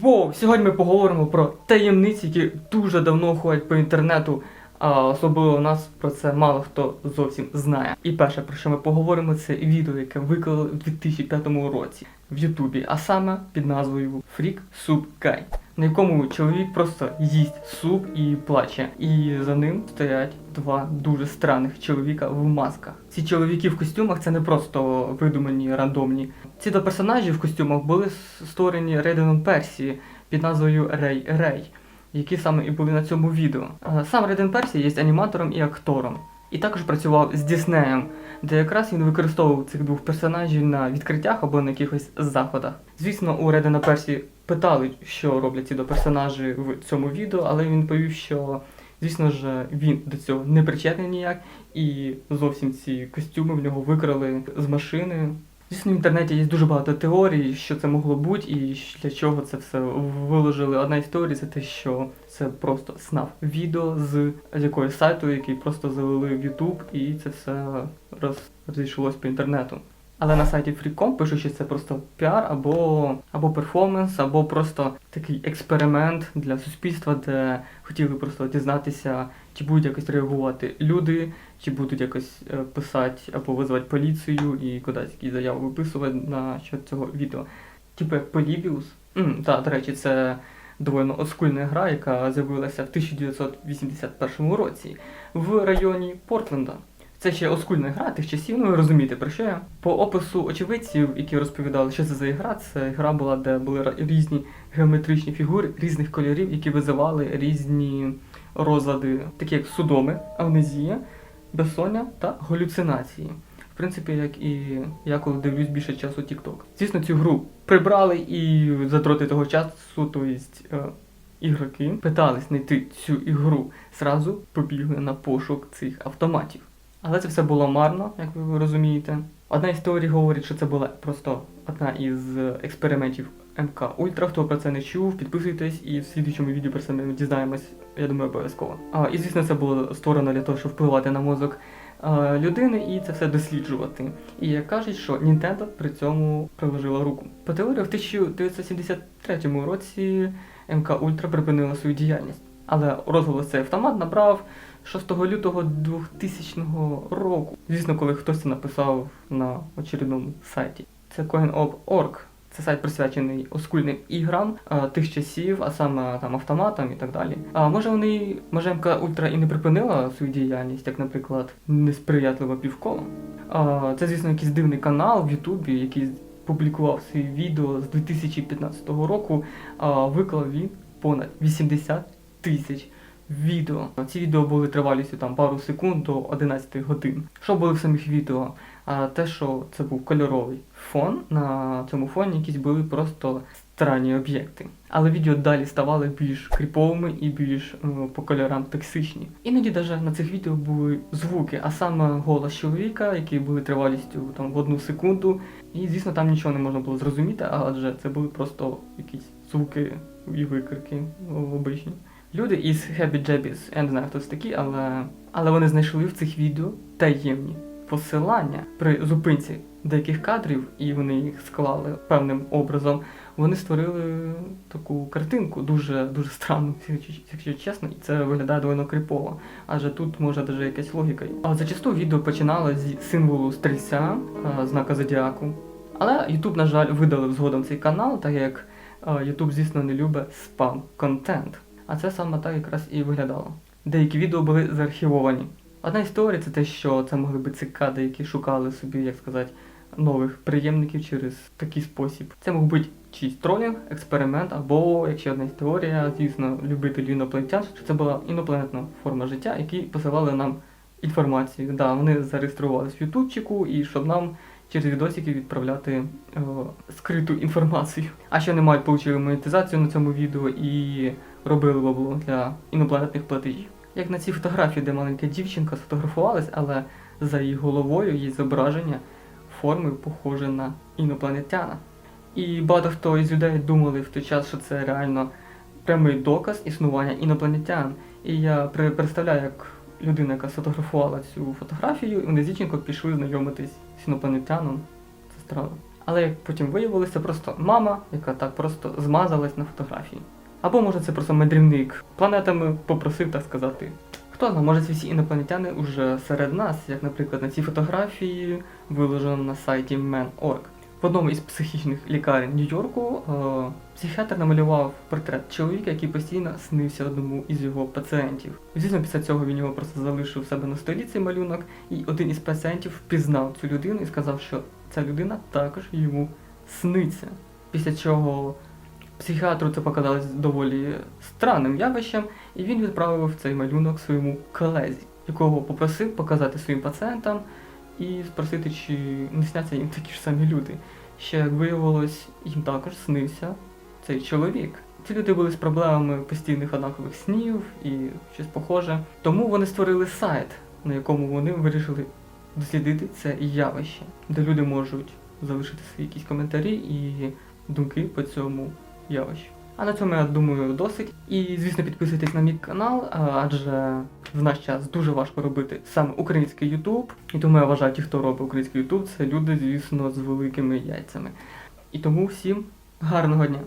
Воу! Сьогодні ми поговоримо про таємниці, які дуже давно ходять по інтернету, а особливо у нас про це мало хто зовсім знає. І перше, про що ми поговоримо, це відео, яке виклали в 2005 році в Ютубі, а саме під назвою Freak Soup Guy, на якому чоловік просто їсть суп і плаче. І за ним стоять два дуже странних чоловіка в масках. Ці чоловіки в костюмах це не просто видумані рандомні. Ці два персонажі в костюмах були створені Рейденом Персі під назвою Рей Рей, які саме і були на цьому відео. Сам Рейден Персі є аніматором і актором. І також працював з Діснеєм, де якраз він використовував цих двох персонажів на відкриттях або на якихось заходах. Звісно, у Редена Персі питали, що роблять ці два персонажі в цьому відео, але він відповів, що звісно ж він до цього не причетний ніяк, і зовсім ці костюми в нього викрали з машини. Звісно, в інтернеті є дуже багато теорій, що це могло бути і для чого це все виложили. Одна із теорій це те, що це просто снав відео з якогось сайту, який просто залили в YouTube, і це все роз... розійшлось по інтернету. Але на сайті Freecom пишуть, що це просто піар або, або перформанс, або просто такий експеримент для суспільства, де хотіли просто дізнатися, чи будуть якось реагувати люди, чи будуть якось е, писати або визвати поліцію і кудись якісь заяви виписувати на щодо цього відео. Типу як Polybius. Mm, так, до речі, це довольно оскульна гра, яка з'явилася в 1981 році в районі Портленда. Це ще оскульна гра тих часів, ну ви розумієте про що я. По опису очевидців, які розповідали, що це за гра, це гра була, де були різні геометричні фігури різних кольорів, які визивали різні розлади, такі як судоми, амнезія, безсоння та галюцинації. В принципі, як і я коли дивлюсь більше часу TikTok. Звісно, цю гру прибрали і затроти того часу, тобто е, ігроки питались знайти цю ігру, зразу побігли на пошук цих автоматів. Але це все було марно, як ви розумієте. Одна із теорій говорить, що це була просто одна із експериментів МК Ультра. Хто про це не чув, підписуйтесь і в слідчому відео про це ми дізнаємось, я думаю, обов'язково. А, і звісно, це було створено для того, щоб впливати на мозок а, людини і це все досліджувати. І як кажуть, що Nintendo при цьому приложила руку. По теорії, в 1973 році МК Ультра припинила свою діяльність. Але розголос цей автомат набрав 6 лютого 2000 року. Звісно, коли хтось це написав на очередному сайті. Це CoinOp.org. Це сайт присвячений оскульним іграм а, тих часів, а саме там автоматам і так далі. А може вони, може МК Ультра і не припинила свою діяльність, як, наприклад, несприятливе півколо. А, це, звісно, якийсь дивний канал в Ютубі, який публікував свої відео з 2015 року. А, виклав він понад 80 тисяч відео. Ці відео були тривалістю там пару секунд до 11 годин. Що було в самих відео? А те, що це був кольоровий фон, на цьому фоні якісь були просто странні об'єкти. Але відео далі ставали більш кріповими і більш е, по кольорам токсичні. Іноді навіть на цих відео були звуки, а саме голос чоловіка, які були тривалістю там в одну секунду. І звісно, там нічого не можна було зрозуміти, адже це були просто якісь звуки і викрики ну, обичні. Люди із Happy Jabbies, я не знаю, хто це такі, але, але вони знайшли в цих відео таємні посилання при зупинці деяких кадрів, і вони їх склали певним образом. Вони створили таку картинку, дуже дуже странну, якщо- чесно, і це виглядає доволі крипово. Адже тут може навіть якась логіка. є. А зачасту відео починало зі символу стрільця, знака зодіаку. Але YouTube, на жаль, видалив згодом цей канал, так як а, YouTube, звісно, не любить спам-контент. А це саме так якраз і виглядало. Деякі відео були заархівовані. Одна із теорій це те, що це могли бути цикади, які шукали собі, як сказати, нових приємників через такий спосіб. Це мог бути чийсь тролінг, експеримент, або, якщо одна теорія, звісно, любителі інопланетян, що це була інопланетна форма життя, які посилали нам інформацію. Да, вони зареєструвалися в Ютубчику, і щоб нам через відосики відправляти е, скриту інформацію. А що не мають отримали монетизацію на цьому відео і робили бабло для інопланетних платежів. Як на цій фотографії, де маленька дівчинка сфотографувалась, але за її головою є зображення форми, похоже на інопланетяна. І багато хто із людей думали в той час, що це реально прямий доказ існування інопланетян. І я представляю, як людина, яка сфотографувала цю фотографію, і вони з пішли знайомитись з інопланетяном. Це странно. Але як потім виявилося, просто мама, яка так просто змазалась на фотографії. Або може це просто мандрівник планетами попросив так сказати. Хто знає, може ці всі інопланетяни уже серед нас, як, наприклад, на цій фотографії виложено на сайті Man.org. В одному із психічних лікарень Нью-Йорку е, психіатр намалював портрет чоловіка, який постійно снився одному із його пацієнтів. Звісно, після цього він його просто залишив себе на столі цей малюнок, і один із пацієнтів впізнав цю людину і сказав, що ця людина також йому сниться. Після чого психіатру це показалось доволі странним явищем, і він відправив цей малюнок своєму колезі, якого попросив показати своїм пацієнтам і спросити, чи не сняться їм такі ж самі люди. Ще як виявилось, їм також снився цей чоловік. Ці люди були з проблемами постійних однакових снів і щось похоже. Тому вони створили сайт, на якому вони вирішили дослідити це явище, де люди можуть залишити свої якісь коментарі і думки по цьому явищу. А на цьому я думаю досить. І звісно підписуйтесь на мій канал, адже в наш час дуже важко робити саме український Ютуб. І тому я вважаю, ті, хто робить український Ютуб, це люди, звісно, з великими яйцями. І тому всім гарного дня!